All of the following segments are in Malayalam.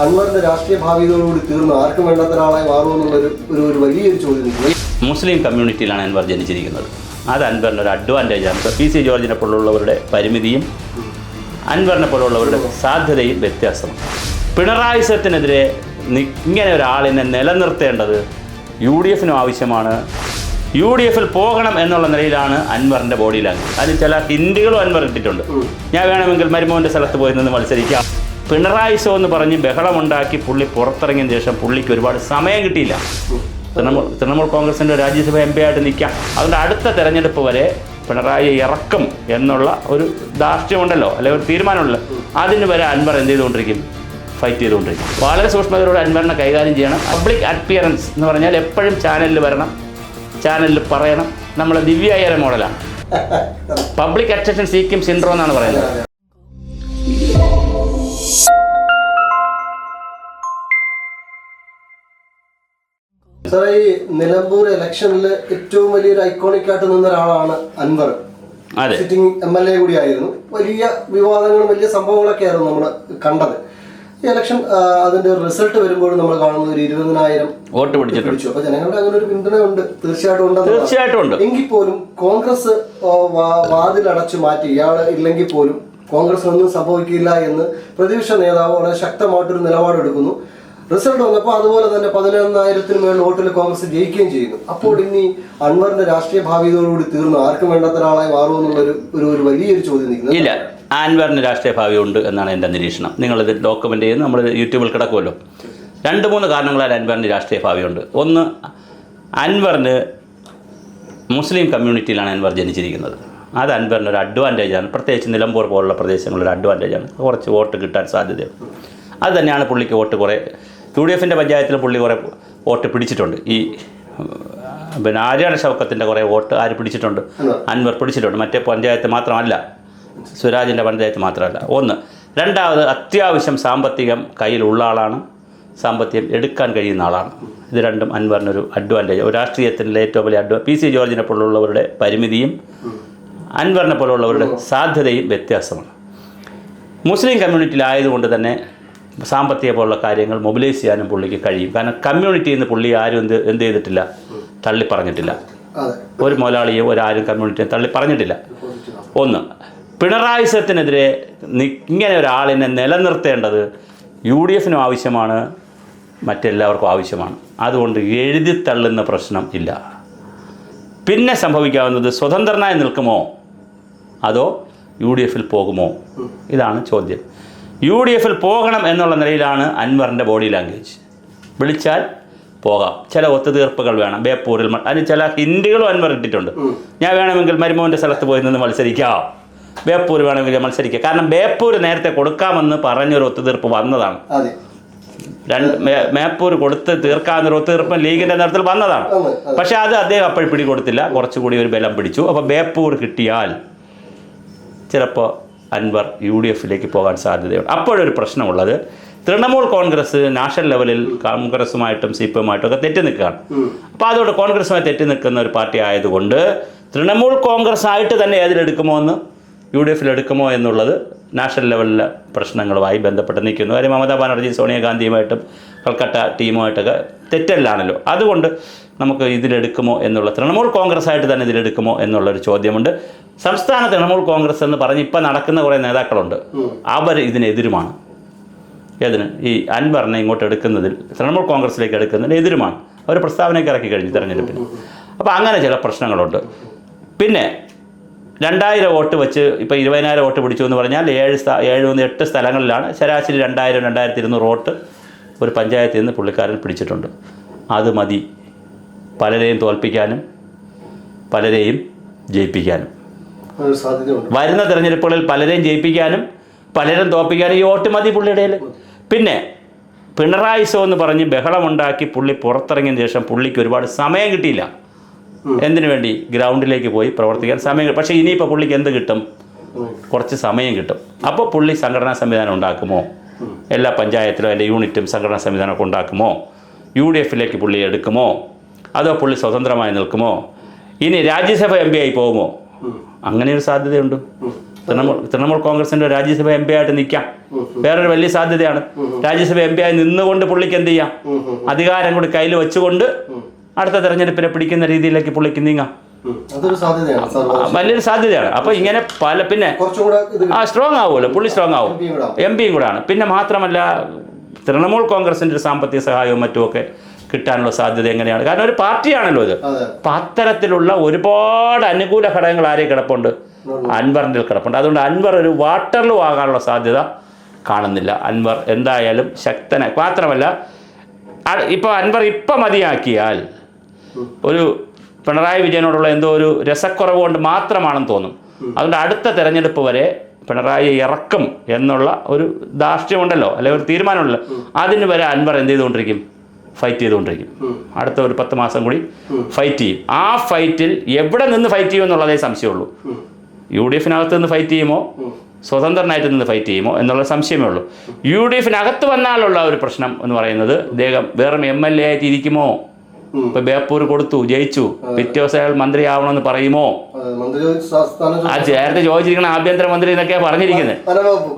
അൻവറിന്റെ രാഷ്ട്രീയ ഭാവിയോടുകൂടി തീർന്നു ആർക്കും വേണ്ടാത്ത ഒരാളായി മാറുമെന്നുള്ളൊരു ഒരു ഒരു വലിയൊരു ചോദ്യം മുസ്ലിം കമ്മ്യൂണിറ്റിയിലാണ് അൻവർ ജനിച്ചിരിക്കുന്നത്. അത് അൻവറിന്റെ ഒരു അഡ്വാന്റേജ് ആണ്. പി സി ജോർജിനെ പോലുള്ളവരുടെ പരിമിതിയും അൻവറിനെ പോലുള്ളവരുടെ സാധ്യതയും വ്യത്യാസമാണ്. പിണറായി സത്തിനെതിരെ ഇങ്ങനെ ഒരാളിനെ നിലനിർത്തേണ്ടത് യു ഡി എഫിനും ആവശ്യമാണ്. യു ഡി എഫിൽ പോകണം എന്നുള്ള നിലയിലാണ് അൻവറിന്റെ ബോഡി ലാംഗ്വേജ് അതിൽ ചില ഹിന്ദികളും അൻവർ ഇട്ടിട്ടുണ്ട്. ഞാൻ വേണമെങ്കിൽ മരുമോന്റെ സ്ഥലത്ത് പോയി നിന്ന് മത്സരിക്കാം. പിണറായി ഷോ എന്ന് പറഞ്ഞ് ബഹളമുണ്ടാക്കി പുള്ളി പുറത്തിറങ്ങിയ ശേഷം പുള്ളിക്ക് ഒരുപാട് സമയം കിട്ടിയില്ല. തൃണമൂൽ തൃണമൂൽ കോൺഗ്രസിന്റെ രാജ്യസഭ എം പി ആയിട്ട് നിൽക്കാം. അതുകൊണ്ട് അടുത്ത തെരഞ്ഞെടുപ്പ് വരെ പിണറായി ഇറക്കും എന്നുള്ള ഒരു ധാർഷ്ട്യമുണ്ടല്ലോ അല്ലെങ്കിൽ ഒരു തീരുമാനമുണ്ടല്ലോ. അതിന് വരെ അൻവർ എന്ത് ചെയ്തുകൊണ്ടിരിക്കും? ഫൈറ്റ് ചെയ്തുകൊണ്ടിരിക്കും. വളരെ സൂക്ഷ്മതയോടെ അൻവറിനെ കൈകാര്യം ചെയ്യണം. പബ്ലിക് അപ്പിയറൻസ് എന്ന് പറഞ്ഞാൽ എപ്പോഴും ചാനലിൽ വരണം. ചാനലിൽ പറയണം. നമ്മളെ ദിവ്യായര മോഡലാണ്. പബ്ലിക് അറ്റൻഷൻ സീക്കിംഗ് സിൻഡ്രോ എന്നാണ് പറയുന്നത്. സാറേ ഈ നിലമ്പൂർ ഇലക്ഷനിൽ ഏറ്റവും വലിയൊരു ഐക്കോണിക് ആയിട്ട് നിന്ന ഒരാളാണ് അൻവർ. അതെ. സിറ്റിംഗ് എം എൽ എ കൂടിയായിരുന്നു. വലിയ വിവാദങ്ങളും വലിയ സംഭവങ്ങളൊക്കെ ആയിരുന്നു നമ്മൾ കണ്ടത്. ഈ ഇലക്ഷൻ അതിന്റെ റിസൾട്ട് വരുമ്പോഴും നമ്മൾ കാണുന്നത് ഒരു ഇരുപതിനായിരം വോട്ട് പിടിച്ചു. അപ്പൊ ജനങ്ങളുടെ അങ്ങനെ ഒരു പിന്തുണയുണ്ട്. തീർച്ചയായിട്ടും ഉണ്ട് തീർച്ചയായിട്ടും ഉണ്ട്. എങ്കിൽ പോലും കോൺഗ്രസ് വാതിലടച്ചു മാറ്റി. ഇല്ലെങ്കിൽ പോലും കോൺഗ്രസ് ഒന്നും സംഭവിക്കില്ല എന്ന് പ്രതിപക്ഷ നേതാവ് വളരെ ശക്തമായിട്ടൊരു നിലപാടെടുക്കുന്നു. റിസൾട്ട് വന്നപ്പോൾ അതുപോലെ തന്നെ പതിനൊന്നായിരത്തിന് മേൽ വോട്ടിൽ കോൺഗ്രസ് ജയിക്കുകയും ചെയ്യുന്നു. അപ്പോൾ ഇനി അൻവറിന്റെ രാഷ്ട്രീയ ഭാവിയോടുകൂടി തീർന്നു ആർക്കും വേണ്ടത്ര ആളായി മാറുമെന്നുള്ളൊരു ഒരു ഒരു വലിയൊരു ചോദ്യം നിൽക്കുന്നത്. ഇല്ല. ആൻവറിന് രാഷ്ട്രീയ ഭാവി ഉണ്ട് എന്നാണ് എന്റെ നിരീക്ഷണം. നിങ്ങളിത് ഡോക്യുമെന്റ് ചെയ്യുന്നു നമ്മൾ യൂട്യൂബിൽ കിടക്കുമല്ലോ. രണ്ട് മൂന്ന് കാരണങ്ങളാൽ അൻവറിന് രാഷ്ട്രീയ ഭാവിയുണ്ട് ഒന്ന് അൻവറിന് മുസ്ലിം കമ്മ്യൂണിറ്റിയിലാണ് അൻവർ ജനിച്ചിരിക്കുന്നത്. അത് അൻവറിന് ഒരു അഡ്വാന്റേജാണ് പ്രത്യേകിച്ച് നിലമ്പൂർ പോലുള്ള പ്രദേശങ്ങളിൽ ഒരു അഡ്വാന്റേജാണ് കുറച്ച് വോട്ട് കിട്ടാൻ സാധ്യതയുണ്ട്. അത് തന്നെയാണ് പുള്ളിക്ക് വോട്ട് കുറേ യു ഡി എഫിന്റെ പഞ്ചായത്തിൽ പുള്ളി കുറേ വോട്ട് പിടിച്ചിട്ടുണ്ട്. ഈ പിന്നെ ആര്യാണ ഷൗക്കത്തിന്റെ കുറേ വോട്ട് ആര് പിടിച്ചിട്ടുണ്ട്? അൻവർ. പിടിച്ചിട്ടുണ്ട്. മറ്റേ പഞ്ചായത്ത് മാത്രമല്ല സ്വരാജിന്റെ പഞ്ചായത്ത് മാത്രമല്ല. ഒന്ന് രണ്ടാമത് അത്യാവശ്യം സാമ്പത്തികം കയ്യിലുള്ള ആളാണ്. സാമ്പത്തികം എടുക്കാൻ കഴിയുന്ന ആളാണ്. ഇത് രണ്ടും അൻവറിനൊരു അഡ്വാന്റേജ് ഒരു രാഷ്ട്രീയത്തിന്റെ ഏറ്റവും വലിയ അഡ്വാ പി സി ജോർജിനെ പോലുള്ളവരുടെ പരിമിതിയും അൻവറിനെ പോലുള്ളവരുടെ സാധ്യതയും വ്യത്യാസമാണ്. മുസ്ലിം കമ്മ്യൂണിറ്റിയിലായതുകൊണ്ട് തന്നെ സാമ്പത്തിക പോലുള്ള കാര്യങ്ങൾ മൊബിലൈസ് ചെയ്യാനും പുള്ളിക്ക് കഴിയും. കാരണം കമ്മ്യൂണിറ്റിയിൽ നിന്ന് പുള്ളി ആരും എന്ത് എന്ത് ചെയ്തിട്ടില്ല. തള്ളി പറഞ്ഞിട്ടില്ല. ഒരു മുതലാളിയോ ഒരാരും കമ്മ്യൂണിറ്റിയെ തള്ളി പറഞ്ഞിട്ടില്ല. ഒന്ന് പിണറായി സത്തിനെതിരെ ഇങ്ങനെ ഒരാളിനെ നിലനിർത്തേണ്ടത് യു ഡി എഫിനും ആവശ്യമാണ് മറ്റെല്ലാവർക്കും ആവശ്യമാണ്. അതുകൊണ്ട് എഴുതി തള്ളുന്ന പ്രശ്നം ഇല്ല. പിന്നെ സംഭവിക്കാവുന്നത് സ്വതന്ത്രനായി നിൽക്കുമോ? അതോ യു ഡി എഫിൽ പോകുമോ ഇതാണ് ചോദ്യം. യു ഡി എഫിൽ പോകണം എന്നുള്ള നിലയിലാണ് അൻവറിന്റെ ബോഡി ലാംഗ്വേജ്. വിളിച്ചാൽ പോകാം. ചില ഒത്തുതീർപ്പുകൾ വേണം. ബേപ്പൂരിൽ അതിന് ചില ഹിന്ദികളും അൻവർ ഇട്ടിട്ടുണ്ട്. ഞാൻ വേണമെങ്കിൽ മരുമോന്റെ സ്ഥലത്ത് പോയി നിന്ന് മത്സരിക്കാം. ബേപ്പൂർ വേണമെങ്കിൽ മത്സരിക്കാം. കാരണം ബേപ്പൂർ നേരത്തെ കൊടുക്കാമെന്ന് പറഞ്ഞൊരു ഒത്തുതീർപ്പ് വന്നതാണ്. രണ്ട് മേപ്പൂർ കൊടുത്ത് തീർക്കാമെന്നൊരു ഒത്തുതീർപ്പ് ലീഗിന്റെ നേതൃത്വത്തിൽ വന്നതാണ്. പക്ഷേ അത് അദ്ദേഹം അപ്പോഴും പിടികൊടുത്തില്ല. കുറച്ചുകൂടി ഒരു ബലം പിടിച്ചു. അപ്പോൾ ബേപ്പൂർ കിട്ടിയാൽ ചിലപ്പോൾ അൻവർ യു ഡി എഫിലേക്ക് പോകാൻ സാധ്യതയുണ്ട്. അപ്പോഴൊരു പ്രശ്നമുള്ളത് തൃണമൂൽ കോൺഗ്രസ് നാഷണൽ ലെവലിൽ കോൺഗ്രസുമായിട്ടും സി പി എമ്മായിട്ടും ഒക്കെ തെറ്റി നിൽക്കുകയാണ് അപ്പോൾ അതുകൊണ്ട് കോൺഗ്രസുമായി തെറ്റി നിൽക്കുന്ന ഒരു പാർട്ടി ആയതുകൊണ്ട് തൃണമൂൽ കോൺഗ്രസ് ആയിട്ട് തന്നെ ഏതിലെടുക്കുമോ എന്ന് യു ഡി എഫിൽ എടുക്കുമോ എന്നുള്ളത് നാഷണൽ ലെവലിലെ പ്രശ്നങ്ങളുമായി ബന്ധപ്പെട്ട് നിൽക്കുന്നു. കാര്യം മമതാ ബാനർജി സോണിയാഗാന്ധിയുമായിട്ടും കൽക്കട്ട ടീമുമായിട്ടൊക്കെ തെറ്റല്ലാണല്ലോ. അതുകൊണ്ട് നമുക്ക് ഇതിലെടുക്കുമോ എന്നുള്ള തൃണമൂൽ കോൺഗ്രസ് ആയിട്ട് തന്നെ ഇതിലെടുക്കുമോ എന്നുള്ളൊരു ചോദ്യമുണ്ട്. സംസ്ഥാന തൃണമൂൽ കോൺഗ്രസ് എന്ന് പറഞ്ഞ് ഇപ്പം നടക്കുന്ന കുറേ നേതാക്കളുണ്ട്. അവർ ഇതിനെതിരുമാണ് ഏതിന്? ഈ അൻവറിനെ ഇങ്ങോട്ട് എടുക്കുന്നതിൽ തൃണമൂൽ കോൺഗ്രസിലേക്ക് എടുക്കുന്നതിന് എതിരുമാണ്. അവർ പ്രസ്താവനയ്ക്ക് ഇറക്കി കഴിഞ്ഞു തെരഞ്ഞെടുപ്പിന്. അപ്പോൾ അങ്ങനെ ചില പ്രശ്നങ്ങളുണ്ട്. പിന്നെ രണ്ടായിരം വോട്ട് വെച്ച് ഇപ്പോൾ ഇരുപതിനായിരം വോട്ട് പിടിച്ചു എന്ന് പറഞ്ഞാൽ ഏഴ് സ്ഥ ഏഴ് മൂന്ന് എട്ട് സ്ഥലങ്ങളിലാണ്. ശരാശരി രണ്ടായിരം രണ്ടായിരത്തി ഇരുന്നൂറ് വോട്ട് ഒരു പഞ്ചായത്തിൽ നിന്ന് പുള്ളിക്കാരൻ പിടിച്ചിട്ടുണ്ട്. അത് മതി. പലരെയും തോൽപ്പിക്കാനും പലരെയും ജയിപ്പിക്കാനും. വരുന്ന തെരഞ്ഞെടുപ്പുകളിൽ പലരെയും ജയിപ്പിക്കാനും പലരും തോൽപ്പിക്കാനും ഈ വോട്ട് മതി പുള്ളിയുടെ പിന്നെ പിണറായി സോ എന്ന് പറഞ്ഞ് ബഹളമുണ്ടാക്കി പുള്ളി പുറത്തിറങ്ങിയതിന് ശേഷം പുള്ളിക്ക് ഒരുപാട് സമയം കിട്ടിയില്ല. എന്തിനു വേണ്ടി? ഗ്രൗണ്ടിലേക്ക് പോയി പ്രവർത്തിക്കാൻ സമയം കിട്ടും. പക്ഷേ ഇനിയിപ്പോൾ പുള്ളിക്ക് എന്ത് കിട്ടും? കുറച്ച് സമയം കിട്ടും. അപ്പോൾ പുള്ളി സംഘടനാ സംവിധാനം ഉണ്ടാക്കുമോ? എല്ലാ പഞ്ചായത്തിലും അതിന്റെ യൂണിറ്റും സംഘടനാ സംവിധാനമൊക്കെ ഉണ്ടാക്കുമോ? യു ഡി എഫിലേക്ക് പുള്ളി എടുക്കുമോ? അതോ പുള്ളി സ്വതന്ത്രമായി നിൽക്കുമോ? ഇനി രാജ്യസഭ എം പി ആയി പോകുമോ? അങ്ങനെ ഒരു സാധ്യതയുണ്ട്. തൃണമൂൽ തൃണമൂൽ കോൺഗ്രസിന്റെ രാജ്യസഭ എം പി ആയിട്ട് നിൽക്കാം വേറൊരു വലിയ സാധ്യതയാണ്. രാജ്യസഭ എം പി ആയി നിന്നുകൊണ്ട് പുള്ളിക്ക് എന്ത് ചെയ്യാം? അധികാരം കൂടി കയ്യിൽ വെച്ചുകൊണ്ട് അടുത്ത തെരഞ്ഞെടുപ്പിനെ പിടിക്കുന്ന രീതിയിലേക്ക് പുള്ളിക്ക് നീങ്ങാം. വലിയൊരു സാധ്യതയാണ്. അപ്പൊ ഇങ്ങനെ പല പിന്നെ ആ സ്ട്രോങ് ആവുമല്ലോ. പുള്ളി സ്ട്രോങ് ആവും. എം പിയും കൂടാണ് പിന്നെ മാത്രമല്ല തൃണമൂൽ കോൺഗ്രസിന്റെ ഒരു സാമ്പത്തിക സഹായവും മറ്റുമൊക്കെ കിട്ടാനുള്ള സാധ്യത എങ്ങനെയാണ്? കാരണം ഒരു പാർട്ടിയാണല്ലോ ഇത്. അതെ അപ്പം അത്തരത്തിലുള്ള ഒരുപാട് അനുകൂല ഘടകങ്ങൾ ആരെയും കിടപ്പുണ്ട്? അൻവറിന്റെ കിടപ്പുണ്ട്. അതുകൊണ്ട് അൻവർ ഒരു വാട്ടറിലും ആകാനുള്ള സാധ്യത കാണുന്നില്ല. അൻവർ എന്തായാലും ശക്തനെ. മാത്രമല്ല ഇപ്പോൾ അൻവർ ഇപ്പം മതിയാക്കിയാൽ ഒരു പിണറായി വിജയനോടുള്ള എന്തോ ഒരു രസക്കുറവ് കൊണ്ട് മാത്രമാണെന്ന് തോന്നും. അതുകൊണ്ട് അടുത്ത തെരഞ്ഞെടുപ്പ് വരെ പിണറായി ഇറക്കും എന്നുള്ള ഒരു ധാർഷ്ട്യമുണ്ടല്ലോ. അല്ലെങ്കിൽ ഒരു തീരുമാനമുണ്ടല്ലോ. അതിന് വരെ അൻവർ എന്ത് ചെയ്തുകൊണ്ടിരിക്കും? ഫൈറ്റ് ചെയ്തുകൊണ്ടിരിക്കും. അടുത്ത ഒരു പത്ത് മാസം കൂടി ഫൈറ്റ് ചെയ്യും. ആ ഫൈറ്റിൽ എവിടെ നിന്ന് ഫൈറ്റ് ചെയ്യും എന്നുള്ളതേ സംശയമുള്ളൂ. യു ഡി എഫിനകത്ത് നിന്ന് ഫൈറ്റ് ചെയ്യുമോ? സ്വതന്ത്രനായിട്ട് നിന്ന് ഫൈറ്റ് ചെയ്യുമോ എന്നുള്ള സംശയമേ ഉള്ളൂ. യു ഡി എഫിനകത്ത് വന്നാലുള്ള ഒരു പ്രശ്നം എന്ന് പറയുന്നത് അദ്ദേഹം വേറെ എം എൽ എ ആയിട്ട് ഇരിക്കുമോ. ഇപ്പൊ ബേപ്പൂർ കൊടുത്തു ജയിച്ചു. പിറ്റേ ദിവസം അയാൾ മന്ത്രി ആവണമെന്ന് പറയുമോ ആ നേരത്തെ ചോദിച്ചിരിക്കുന്ന ആഭ്യന്തരമന്ത്രി എന്നൊക്കെ പറഞ്ഞിരിക്കുന്നത്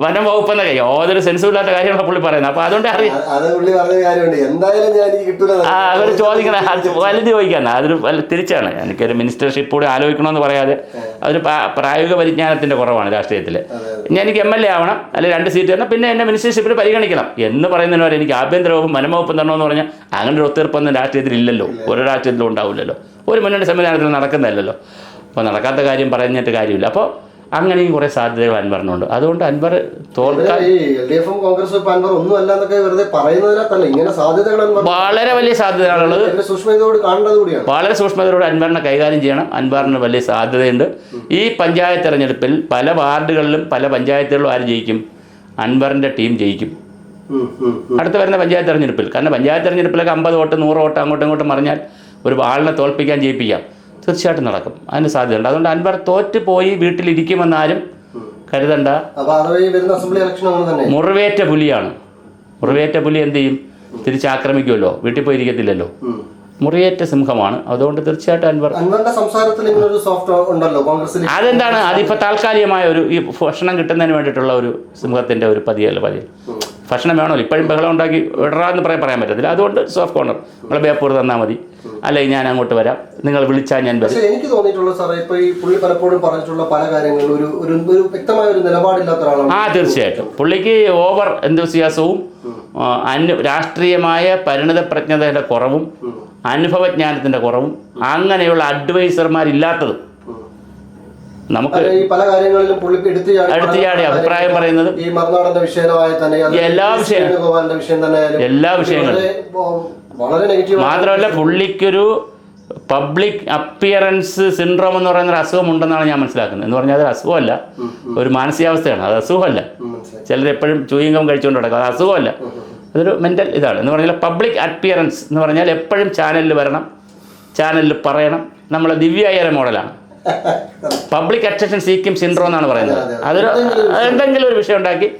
വനം വകുപ്പ്. എന്നൊക്കെ യാതൊരു സെൻസും ഇല്ലാത്ത കാര്യമാണ് പുള്ളി പറയുന്നത് അപ്പൊ അതുകൊണ്ട് അറിയാം അവർ ചോദിക്കണ വലുത് ചോദിക്കാൻ അതൊരു തിരിച്ചാണ്. എനിക്കൊരു മിനിസ്റ്റർഷിപ്പ് കൂടി ആലോചിക്കണമെന്ന് പറയാതെ അതൊരു പ്രാ- പ്രായോഗിക പരിജ്ഞാനത്തിന്റെ കുറവാണ് രാഷ്ട്രീയത്തിൽ ഇനി എനിക്ക് എം എൽ എ ആവണം. അല്ലെങ്കിൽ രണ്ട് സീറ്റ് തരണം പിന്നെ എന്നെ മിനിസ്റ്റർഷിപ്പിൽ പരിഗണിക്കണം. എന്ന് പറയുന്നതിന് വരെ എനിക്ക് ആഭ്യന്തര വകുപ്പും വനംവകുപ്പും തരണമെന്ന് പറഞ്ഞാൽ അങ്ങനെ ഒരു ഒത്തീർപ്പൊന്നും രാഷ്ട്രീയത്തിൽ ഇല്ലല്ലോ ഒരു രാഷ്ട്രീയത്തിലും ഉണ്ടാവില്ലല്ലോ. ഒരു മുന്നണി സംവിധാനത്തിൽ നടക്കുന്നില്ലല്ലോ അപ്പോൾ നടക്കാത്ത കാര്യം പറഞ്ഞിട്ട് കാര്യമില്ല. അപ്പോൾ അങ്ങനെയും കുറേ സാധ്യതകൾ അൻവറിനുണ്ട് അതുകൊണ്ട് അൻവർ തോൽക്കാൻ കോൺഗ്രസും അൻവർ ഒന്നും അല്ല എന്നൊക്കെ വെറുതെ പറയുന്നതിനകത്തല്ല ഇങ്ങനെ സാധ്യതകൾ വളരെ വലിയ സാധ്യതകളുള്ളത് ഇതിന്റെ സൂക്ഷ്മതയോട് കാണേണ്ടത് കൂടിയാണ്. വളരെ സൂക്ഷ്മതയോടെ അൻവറിനെ കൈകാര്യം ചെയ്യണം. അൻവറിന് വലിയ സാധ്യതയുണ്ട്. ഈ പഞ്ചായത്ത് തെരഞ്ഞെടുപ്പിൽ പല വാർഡുകളിലും പല പഞ്ചായത്തുകളിലും ആര് ജയിക്കും? അൻവറിന്റെ ടീം ജയിക്കും. അടുത്ത വരുന്ന പഞ്ചായത്ത് തെരഞ്ഞെടുപ്പിൽ. കാരണം പഞ്ചായത്ത് തെരഞ്ഞെടുപ്പിലൊക്കെ അമ്പത് വോട്ട് നൂറ് വോട്ട് അങ്ങോട്ടും ഇങ്ങോട്ടും പറഞ്ഞാൽ ഒരു ആളിനെ തോൽപ്പിക്കാൻ ജയിപ്പിക്കാം. തീർച്ചയായിട്ടും നടക്കും. അതിന് സാധ്യതയുണ്ട്. അതുകൊണ്ട് അൻവർ തോറ്റ് പോയി വീട്ടിലിരിക്കുമെന്നാരും കരുതണ്ട. മുറിവേറ്റ പുലിയാണ്. മുറിവേറ്റ പുലി എന്ത് ചെയ്യും? തിരിച്ചാക്രമിക്കുമല്ലോ. വീട്ടിൽ പോയിരിക്കത്തില്ലല്ലോ. മുറിയേറ്റ സിംഹമാണ്. അതുകൊണ്ട് തീർച്ചയായിട്ടും അൻവർ അതെന്താണ്? അതിപ്പോ താൽക്കാലികമായ ഒരു ഈ ഭക്ഷണം കിട്ടുന്നതിന് വേണ്ടിയിട്ടുള്ള ഒരു സിംഹത്തിന്റെ ഒരു പതിയല്ല പതിയൽ. ഭക്ഷണം വേണമല്ലോ. ഇപ്പോഴും ബഹളം ഉണ്ടാക്കി വിടറാന്ന് പറയാൻ പറയാൻ പറ്റത്തില്ല. അതുകൊണ്ട് സോഫ്റ്റ് കോർണർ നമ്മളെ ബേപ്പൂർ തന്നാൽ മതി. അല്ലെങ്കിൽ ഞാൻ അങ്ങോട്ട് വരാം. നിങ്ങൾ വിളിച്ചാൽ ഞാൻ വരും. എനിക്ക് തോന്നിയിട്ടുള്ള സാറേ ഇപ്പോൾ ഈ പുള്ളി പലപ്പോഴും പറഞ്ഞിട്ടുള്ള പല കാര്യങ്ങളും ഒരു ഒരു ഒരു വ്യക്തമായ ഒരു നിലപാടില്ലാത്ത ഒരാളാണ്. ആ തീർച്ചയായിട്ടും. പുള്ളിക്ക് ഓവർ എന്തുസിയാസവും അന് രാഷ്ട്രീയമായ പരിണിത പ്രജ്ഞതയുടെ കുറവും അനുഭവജ്ഞാനത്തിന്റെ കുറവും അങ്ങനെയുള്ള അഡ്വൈസർമാരില്ലാത്തതും നമുക്ക് പല കാര്യങ്ങളിലും പുള്ളിക്ക് എടുത്തു ചാടി എടുത്തു ചാടി പല അഭിപ്രായം പറയുന്നത്. ഈ മറുനാടന്റെ വിഷയമായ തന്നെ എല്ലാ. വിഷയം- തന്നെ എല്ലാ വിഷയങ്ങളും. വളരെ, നെഗറ്റീവ് മാത്രമല്ല പുള്ളിക്കൊരു പബ്ലിക് അപ്പിയറൻസ് സിൻഡ്രോം എന്ന് പറയുന്ന ഒരു അസുഖം ഉണ്ടെന്നാണ് ഞാൻ മനസ്സിലാക്കുന്നത്. എന്ന് പറഞ്ഞാൽ അത് അസുഖമല്ല. ഒരു മാനസികാവസ്ഥയാണ്. അത് അസുഖമല്ല. എപ്പോഴും ചൂയിങ്കം കഴിച്ചുകൊണ്ട് നടക്കും. അത് അസുഖമല്ല. അതൊരു മെന്റൽ ഇതാണ്. എന്ന് പറഞ്ഞാൽ പബ്ലിക് അപ്പിയറൻസ് എന്ന് പറഞ്ഞാൽ എപ്പോഴും ചാനലിൽ വരണം. ചാനലിൽ പറയണം. നമ്മളെ ദിവ്യ അയ്യര മോഡലാണ്. പബ്ലിക് അറ്റൻഷൻ സീക്കിംഗ് സിൻഡ്രോ എന്നാണ് പറയുന്നത്. അതെ, അതെ. അതൊരു എന്തെങ്കിലും ഒരു വിഷയം ഉണ്ടാക്കി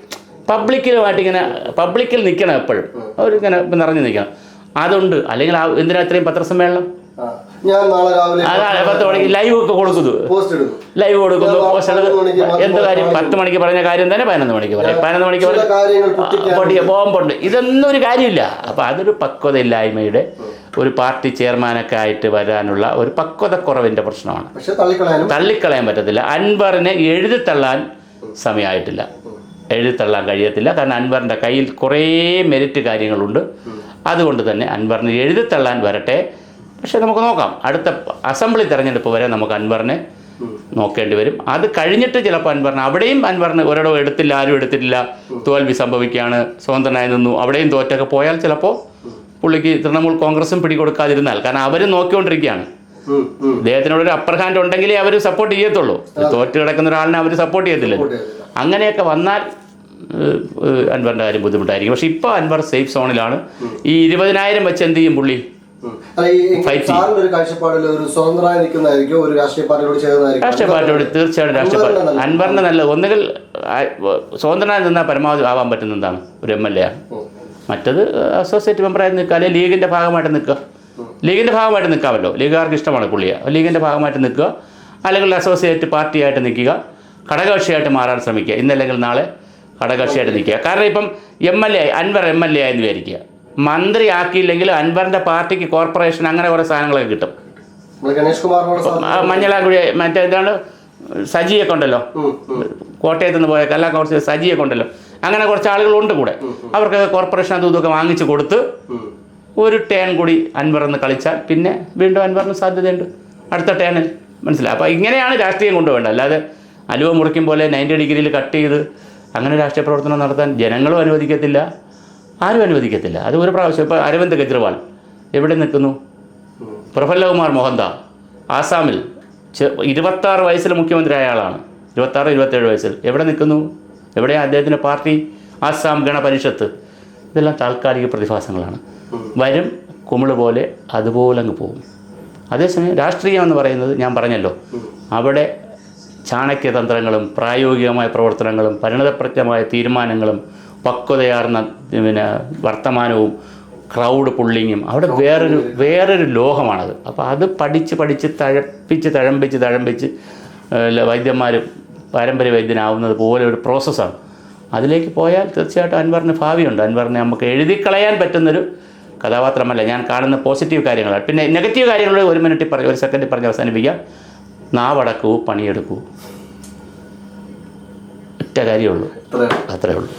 പബ്ലിക്കിലുമായിട്ട് ഇങ്ങനെ പബ്ലിക്കിൽ നിൽക്കണം എപ്പോഴും. അവരിങ്ങനെ നിറഞ്ഞു നിൽക്കണം. അതുണ്ട്. അല്ലെങ്കിൽ ആ- എന്തിനാ ഇത്രയും പത്രസമ്മേളനം. ഞാൻ നാളെ രാവിലെ അതാണ് പത്ത് മണിക്ക് ലൈവ് ഒക്കെ കൊടുക്കുന്നു. ലൈവ് കൊടുക്കുന്നു. പോസ്റ്റ് എന്ത് കാര്യം? പത്ത് മണിക്ക് പറഞ്ഞ കാര്യം തന്നെ പതിനൊന്ന് മണിക്ക് പറയാം. പതിനൊന്ന് മണിക്ക് പറയാം പൊട്ടിയ ബോംബുണ്ട്. ഇതൊന്നും ഒരു കാര്യമില്ല. അപ്പോൾ അതൊരു പക്വതയില്ലായ്മയുടെ ഒരു പാർട്ടി ചെയർമാനൊക്കെ ആയിട്ട് വരാനുള്ള ഒരു പക്വതക്കുറവിന്റെ പ്രശ്നമാണ്. തള്ളിക്കളയാൻ പറ്റത്തില്ല. അൻവറിനെ എഴുതിത്തള്ളാൻ സമയമായിട്ടില്ല. എഴുതിത്തള്ളാൻ കഴിയത്തില്ല. കാരണം അൻവറിന്റെ കയ്യിൽ കുറേ മെരിറ്റ് കാര്യങ്ങളുണ്ട്. അതുകൊണ്ട് തന്നെ അൻവറിനെ എഴുതിത്തള്ളാൻ വരട്ടെ. പക്ഷേ നമുക്ക് നോക്കാം. അടുത്ത അസംബ്ലി തെരഞ്ഞെടുപ്പ് വരെ നമുക്ക് അൻവറിനെ നോക്കേണ്ടി വരും. അത് കഴിഞ്ഞിട്ട് ചിലപ്പോൾ അൻവറിന് അവിടെയും അൻവറിന് ഒരിടവും എടുത്തില്ല ആരും എടുത്തിട്ടില്ല. തോൽവി സംഭവിക്കുകയാണ്. സ്വതന്ത്രനായി നിന്നു. അവിടെയും തോറ്റൊക്കെ പോയാൽ ചിലപ്പോൾ പുള്ളിക്ക് തൃണമൂൽ കോൺഗ്രസും പിടികൊടുക്കാതിരുന്നാൽ. കാരണം അവരും നോക്കിക്കൊണ്ടിരിക്കുകയാണ്. ഉം, ഉം. അദ്ദേഹത്തിനോട് ഒരു അപ്പർ ഹാൻഡ് ഉണ്ടെങ്കിലേ അവർ സപ്പോർട്ട് ചെയ്യത്തുള്ളൂ. തോറ്റ് കിടക്കുന്ന ഒരാളിനെ അവർ സപ്പോർട്ട് ചെയ്യത്തില്ല? അങ്ങനെയൊക്കെ വന്നാൽ അൻവറിന്റെ കാര്യം ബുദ്ധിമുട്ടായിരിക്കും. പക്ഷേ ഇപ്പോൾ അൻവർ സേഫ് സോണിലാണ് ഈ ഇരുപതിനായിരം വെച്ച് എന്ത് ചെയ്യും പുള്ളി? സാറിന്റെ ഒരു കാഴ്ചപ്പാടിൽ ഒരു സ്വതന്ത്രമായി നിൽക്കുന്നതായിരിക്കും ഒരു രാഷ്ട്രീയ പാർട്ടിയോട് ചേർന്നതായിരിക്കും. രാഷ്ട്രീയ പാർട്ടിയോട് തീർച്ചയായിട്ടും രാഷ്ട്രീയ പാർട്ടി. അൻവറിന് നല്ല- ഒന്നുകിൽ സ്വതന്ത്രനായി നിന്നാൽ പരമാവധി ആവാൻ പറ്റുന്ന എന്താണ്? ഒരു എം എൽ എ ആണ് മറ്റത് അസോസിയേറ്റ് മെമ്പറായി നിൽക്കുക. അല്ലെങ്കിൽ ലീഗിന്റെ ഭാഗമായിട്ട് നിൽക്കുക. ലീഗിന്റെ ഭാഗമായിട്ട് നിൽക്കാമല്ലോ. ലീഗുകാർക്ക് ഇഷ്ടമാണ് പുള്ളിയെ. ലീഗിന്റെ ഭാഗമായിട്ട് നിൽക്കുക. അല്ലെങ്കിൽ അസോസിയേറ്റ് പാർട്ടിയായിട്ട് നിൽക്കുക. ഘടകകക്ഷിയായിട്ട് മാറാൻ ശ്രമിക്കുക. ഇന്നല്ലെങ്കിൽ നാളെ ഘടകകക്ഷിയായിട്ട് നിൽക്കുക. കാരണം ഇപ്പം M L A Anvar M L A ആയെന്ന് വിചാരിക്കുക. മന്ത്രി ആക്കിയില്ലെങ്കിൽ അൻവറിന്റെ പാർട്ടിക്ക് കോർപ്പറേഷൻ അങ്ങനെ കുറേ സാധനങ്ങളൊക്കെ കിട്ടും. മഞ്ഞളാകുഴി മറ്റേ എന്താണ് സജിയൊക്കെ ഉണ്ടല്ലോ. കോട്ടയത്ത് നിന്ന് പോയ കല്ലാ കുറച്ച് സജിയൊക്കെ ഉണ്ടല്ലോ. അങ്ങനെ കുറച്ച് ആളുകളുണ്ട് കൂടെ. അവർക്കൊക്കെ കോർപ്പറേഷൻ അതും ഇതൊക്കെ വാങ്ങിച്ചു കൊടുത്ത് ഒരു ടേൺ കൂടി അൻവർ കളിച്ചാൽ പിന്നെ വീണ്ടും അൻവറിന് സാധ്യതയുണ്ട്. അടുത്ത ടേണിൽ. മനസ്സിലായി? അപ്പോൾ ഇങ്ങനെയാണ് രാഷ്ട്രീയം കൊണ്ടുപോകേണ്ടത്. അല്ലാതെ അലുവ മുറിക്കും പോലെ നയന്റി ഡിഗ്രിയിൽ കട്ട് ചെയ്ത് അങ്ങനെ രാഷ്ട്രീയ പ്രവർത്തനം നടത്താൻ ജനങ്ങളും അനുവദിക്കത്തില്ല. ആരും അനുവദിക്കത്തില്ല. അത് ഒരു പ്രാവശ്യം. ഇപ്പോൾ അരവിന്ദ് കെജ്രിവാൾ എവിടെ നിൽക്കുന്നു? പ്രഫുല്ലകുമാർ മോഹന്ത ആസാമിൽ. ഇരുപത്താറ് വയസ്സിൽ മുഖ്യമന്ത്രിയായ ആളാണ്. ഇരുപത്താറ് ഇരുപത്തേഴ് വയസ്സിൽ. എവിടെ നിൽക്കുന്നു? എവിടെയാണ് അദ്ദേഹത്തിന്റെ പാർട്ടി? ആസാം ഗണപരിഷത്ത്. ഇതെല്ലാം താൽക്കാലിക പ്രതിഭാസങ്ങളാണ്. വരും കുമിൾ പോലെ അതുപോലെ അങ്ങ് പോകും. അതേസമയം രാഷ്ട്രീയം എന്ന് പറയുന്നത് ഞാൻ പറഞ്ഞല്ലോ. അവിടെ ചാണക്യതന്ത്രങ്ങളും പ്രായോഗികമായ പ്രവർത്തനങ്ങളും പരിണതപ്രജ്ഞമായ തീരുമാനങ്ങളും പക്വതയാർന്ന പിന്നെ വർത്തമാനവും ക്രൗഡ് പുള്ളിങ്ങും അവിടെ വേറൊരു വേറൊരു ലോകമാണത് അപ്പോൾ അത് പഠിച്ച് പഠിച്ച് തഴപ്പിച്ച് തഴമ്പിച്ച് തഴമ്പിച്ച് വൈദ്യന്മാർ പാരമ്പര്യ വൈദ്യനാവുന്നത് പോലെ ഒരു പ്രോസസ്സാണ് അതിലേക്ക് പോയാൽ തീർച്ചയായിട്ടും അൻവറിന് ഭാവിയുണ്ട്. അൻവറിനെ നമുക്ക് എഴുതി കളയാൻ പറ്റുന്നൊരു കഥാപാത്രമല്ല. ഞാൻ കാണുന്ന പോസിറ്റീവ് കാര്യങ്ങളാണ്. പിന്നെ നെഗറ്റീവ് കാര്യങ്ങൾ ഒരു മിനിറ്റ് പറഞ്ഞ് ഒരു സെക്കൻഡ് പറഞ്ഞ് അവസാനിപ്പിക്കാം നാവടക്കൂ പണിയെടുക്കൂ. ഒറ്റ കാര്യമുള്ളൂ അത്രേ ഉള്ളൂ.